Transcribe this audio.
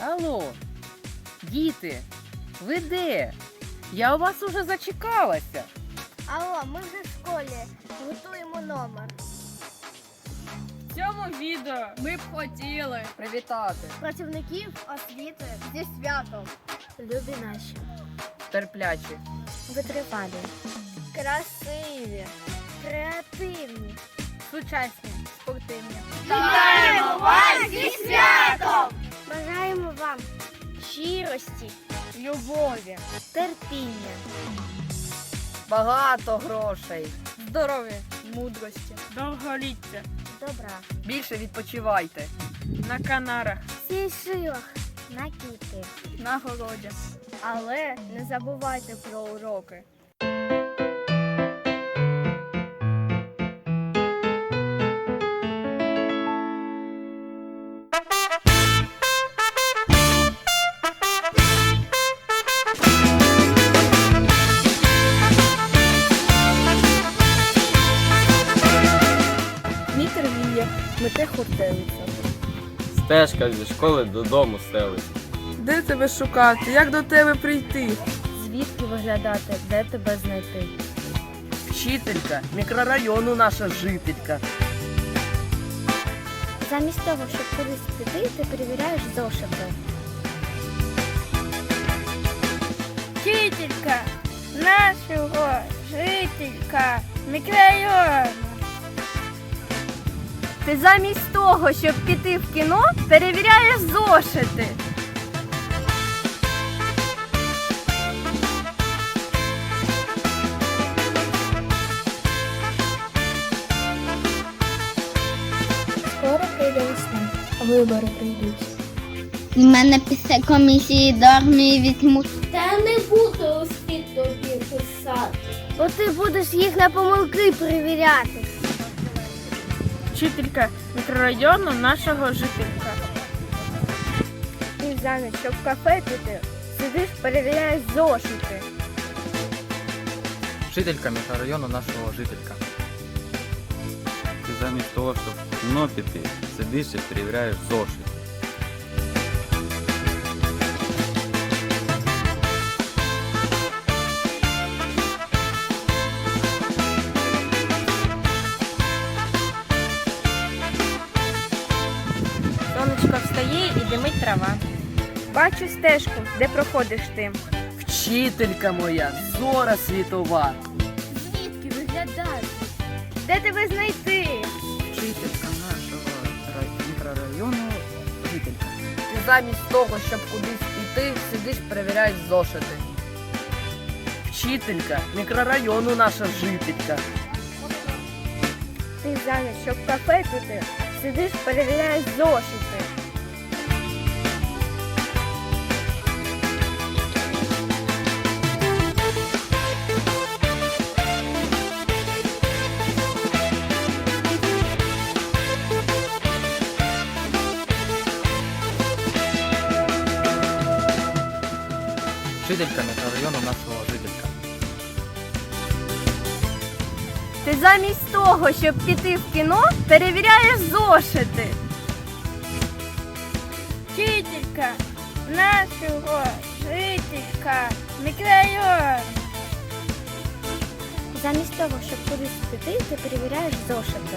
Алло, діти, ви де? Я у вас уже зачекалася. Алло, ми вже в школі готуємо номер. В цьому відео ми б хотіли Привітати, Працівників освіти зі святом. Любі наші. терплячі, Витривалі. Красиві. Креативні. Сучасні. Спортивні. Вітаємо вас зі святом! Щирості, любові, терпіння, багато грошей. Здоров'я, мудрості, довголіття добра. Більше відпочивайте. на канарах, Всій силах на кіти. на городі. Але не забувайте про уроки. Мете хуртелиця. Стежка зі школи додому селить. Де тебе шукати? Як до тебе прийти? Звідки виглядати, де тебе знайти? Вчителька мікрорайону наша жителька. Замість того, щоб кудись піти, ти перевіряєш зошити. Вчителька, нашого жителька, мікрорайону. Ти замість того, щоб піти в кіно, перевіряєш зошити. Скоро прийде весна, вибори прийдуть. І мене після комісії до армії візьмуть. Та не буду успіть тобі писати. Бо ти будеш їх на помилки перевіряти. Вчителька мікрорайону нашого жителька. Ти замість, щоб в кафе піти, сидиш, перевіряєш зошити. Вчителька мікрорайону нашого жителька. Ти замість того, щоб в кіно піти, сидиш і перевіряєш зошит. Сонечко і димить трава. Бачу стежку, де проходиш ти. Вчителька моя, зора світова. Звідки виглядаєш? Де тебе знайти? Вчителька нашого мікрорайону жителька. Ти замість того, щоб кудись піти, сидиш, перевіряєш зошити. Вчителька мікрорайону наша жителька. Ти замість, щоб кафе піти, сидиш, перевіряєш зошити. Вчителька мікрорайону нашого жителька. Ти замість того, щоб піти в кіно, перевіряєш зошити. Вчителька нашого жителька, мікрорайону. Замість того, щоб кудись піти, ти перевіряєш зошити.